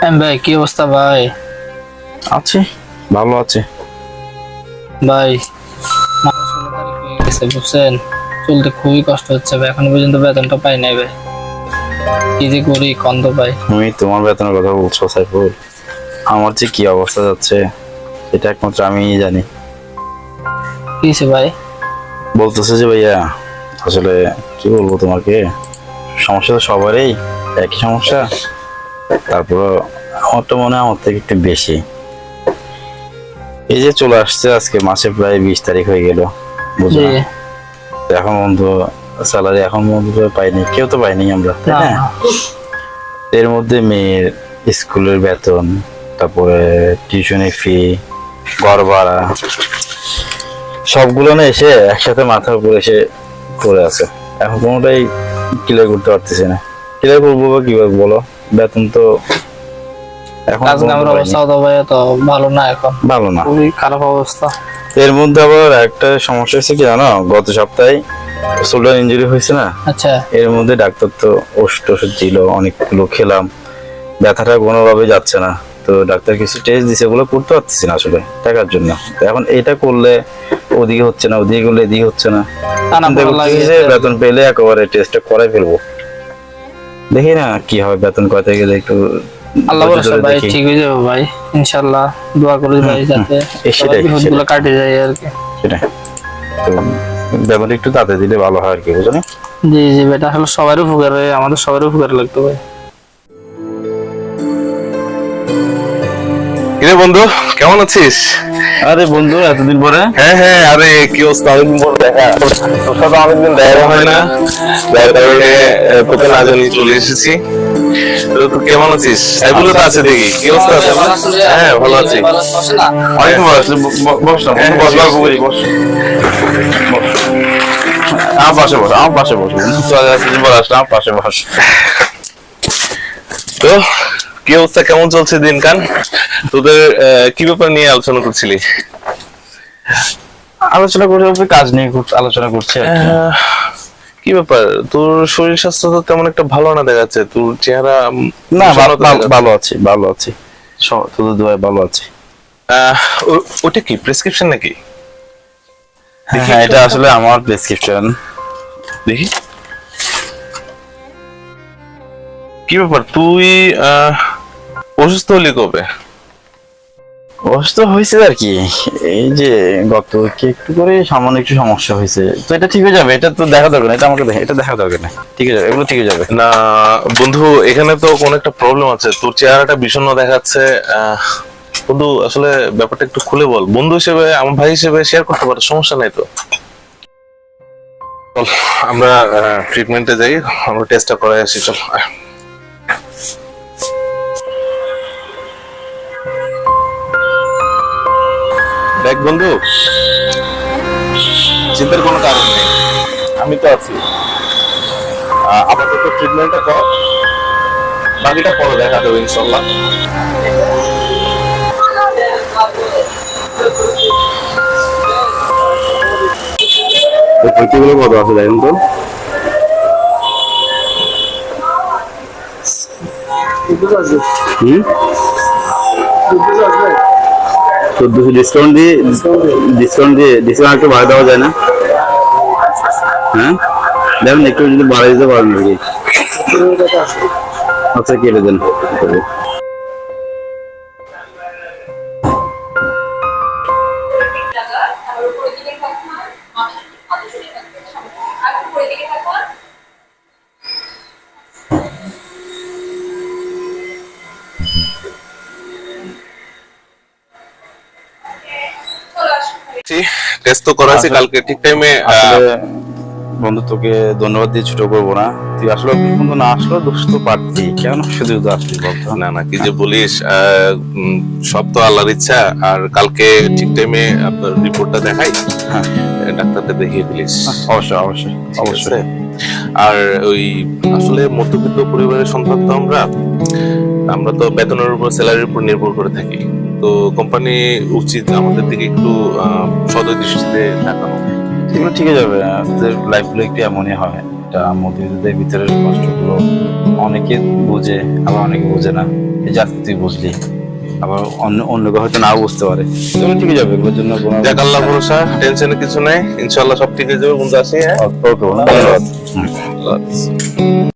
হ্যাঁ ভাই কি অবস্থা ভাই? আছি। ভালো আছে। ভাই গেছে বুঝছেন? চলতে খুবই কষ্ট হচ্ছে ভাই এখন পর্যন্ত বেতনটা পাই নাই ভাই। কি যে করি কন্দ পাই তুমি তোমার বেতনের কথা বলছো সাইফুল। আমার যে কি অবস্থা যাচ্ছে এটা একমাত্র আমিই জানি। কি হয়েছে ভাই? বলতেছে যে ভাইয়া আসলে কি বলব তোমাকে? সমস্যা তো সবারই একই সমস্যা। তারপর আমারটা মনে হয় আমার থেকে একটু বেশি। এই যে চলে আসছে আজকে মাসে প্রায় বিশ তারিখ হয়ে গেল বুঝলো? এখন বন্ধু স্যালারি এখন বন্ধু পাইনি কেউ তো পাইনি আমরা তাই না? এর মধ্যে মেয়ের স্কুলের বেতন তারপরে টিউশনি ফি ঘর ভাড়া সবগুলো না এসে একসাথে মাথার উপর এসে পড়ে আছে। এখন কোনোটাই ক্লিয়ার করতে পারতেছি না। ক্লিয়ার করব বা কীভাবে বলো? বেতন তো এখন কাজ পর্যন্ত কামের অবস্থা তো ভাই তো ভালো না এখন। ভালো না। খুবই খারাপ অবস্থা। এর মধ্যে আবার একটা সমস্যা হয়েছে কি জানো? গত সপ্তাহে শোল্ডার ইঞ্জুরি হয়েছে না? আচ্ছা। এর মধ্যে ডাক্তার তো ওষুধ টষুধ দিল অনেকগুলো খেলাম। ব্যথাটা কোনোভাবে যাচ্ছে না। তো ডাক্তার কিছু টেস্ট দিছে ওগুলো করতে পারতেছি না আসলে টাকার জন্য। এখন এটা করলে ওদিকে হচ্ছে না ওদিকে করলে এদিকে হচ্ছে না। বেতন পেলে একেবারে টেস্টটা করাই ফেলব। দেখি না কি হবে বেতন কয়তে গেলে একটু আল্লাহ ভরসা ভাই ঠিক হয়ে যাবে ভাই ইনশাআল্লাহ দোয়া করে ভাই যাতে সেটাই, কাটে যায় আর কি। সেটাই। তো ব্যাপারটা একটু তাতে দিলে ভালো হয় আর কি বুঝলি জি জি বেটা আসলে সবার উপকার হয় আমাদের সবার উপকার লাগতো ভাই। কিরে বন্ধু কেমন আছিস? আরে বন্ধু এতদিন পরে? হ্যাঁ হ্যাঁ আরে কি অবস্থা? অনেকদিন পর দেখা। তোর সাথে অনেকদিন দেখা হয় না? যার কারণে তোকে না জানি চলে এসেছি। কেমন আছিস? তো আছে দেখি। কি অবস্থা আছে? হ্যাঁ ভালো আছি। অনেক বস না? বস বস, বস আমার পাশে বস আমার পাশে বস। চলে আসছিস বল আসলে আমার পাশে বস। তো কি অবস্থা? কেমন চলছে দিনকান তোদের কি ব্যাপার নিয়ে আলোচনা করছিলি? আলোচনা করে কাজ নিয়ে আলোচনা করছে কি। ব্যাপার? তোর শরীর স্বাস্থ্য তো তেমন একটা ভালো না দেখাচ্ছে। তোর চেহারা না ভালো- আছি ভালো আছি। তোদের দোয়ায় ভালো আছি। ওটা কি প্রেসক্রিপশন নাকি? হ্যাঁ এটা আসলে আমার প্রেসক্রিপশন দেখি। কি ব্যাপার? তুই আহ, অসুস্থ হলি কবে অসুস্থ হয়েছে আর কি। এই যে গত একটু করে সামান্য একটু সমস্যা হয়েছে। তো এটা ঠিক হয়ে যাবে এটা তো দেখা দরকার না এটা আমাকে এটা দেখা দরকার না। ঠিক হয়ে যাবে এগুলো ঠিক হয়ে যাবে। না বন্ধু এখানে তো কোন একটা প্রবলেম আছে। তোর চেহারাটা বিষণ্ণ দেখাচ্ছে বন্ধু আসলে ব্যাপারটা একটু খুলে বল। বন্ধু হিসেবে আমার ভাই হিসেবে শেয়ার করতে পারো সমস্যা নাই তো। আমরা ট্রিটমেন্টে যাই আমরা টেস্টটা করাই আসি চল দেখ বন্ধু, চিন্তার কোনো কারণ নেই। আমি তো আছি। আপাতত ট্রিটমেন্টটা কর। বাকিটা পরে দেখা দেবো, ইনশাল্লাহ। কত আছে দেখেন তো? চোদ্দশো ডিসকাউন্ট দিয়ে ডিসকাউন্ট দিয়ে ডিসকাউন্ট একটু বাড়ায় দেওয়া যায় না? হ্যাঁ? দেখুন, একটু যদি বাড়িয়ে দিতে পারেন নাকি আচ্ছা কেটে দেন। টেস্ট তো করাইছি আসলে- কালকে ঠিক টাইমে আসলে বন্ধু তোকে ধন্যবাদ দিয়ে ছোট করব না। তুই আসলে বন্ধু না আসলেও দোষ তো পারতি। কেন শুধু আসলি বলতো না না কি যে বলিস আহ, সব তো আল্লাহর ইচ্ছা। আর কালকে ঠিক টাইমে আপনার রিপোর্টটা দেখাই। হ্যাঁ। ডাক্তারটা দেখিয়ে দিলিস। অবশ্যই অবশ্যই অবশ্যই। আর ওই আসলে মধ্যবিত্ত পরিবারের সন্তান তো আমরা। আমরা তো বেতনের উপর স্যালারির উপর নির্ভর করে থাকি। তো কোম্পানি উচিত আমাদের দিকে একটু সদয় দৃষ্টিতে তাকানো। এগুলো ঠিক যাবে। তোদের লাইফগুলো একটু এমনই হয়। এটা মধ্যবিত্তদের ভিতরে কষ্টগুলো অনেকে বুঝে আবার অনেকে বুঝে না। এই যে তুই বুঝলি। আবার অন্য অন্য কেউ হয়তো নাও বুঝতে পারে। এগুলো ঠিক যাবে। এগুলোর জন্য যাক আল্লাহ ভরসা টেনশনের কিছু নাই। ইনশাল্লাহ সব ঠিক হয়ে যাবে। বন্ধু আসি হ্যাঁ? ওকে ধন্যবাদ।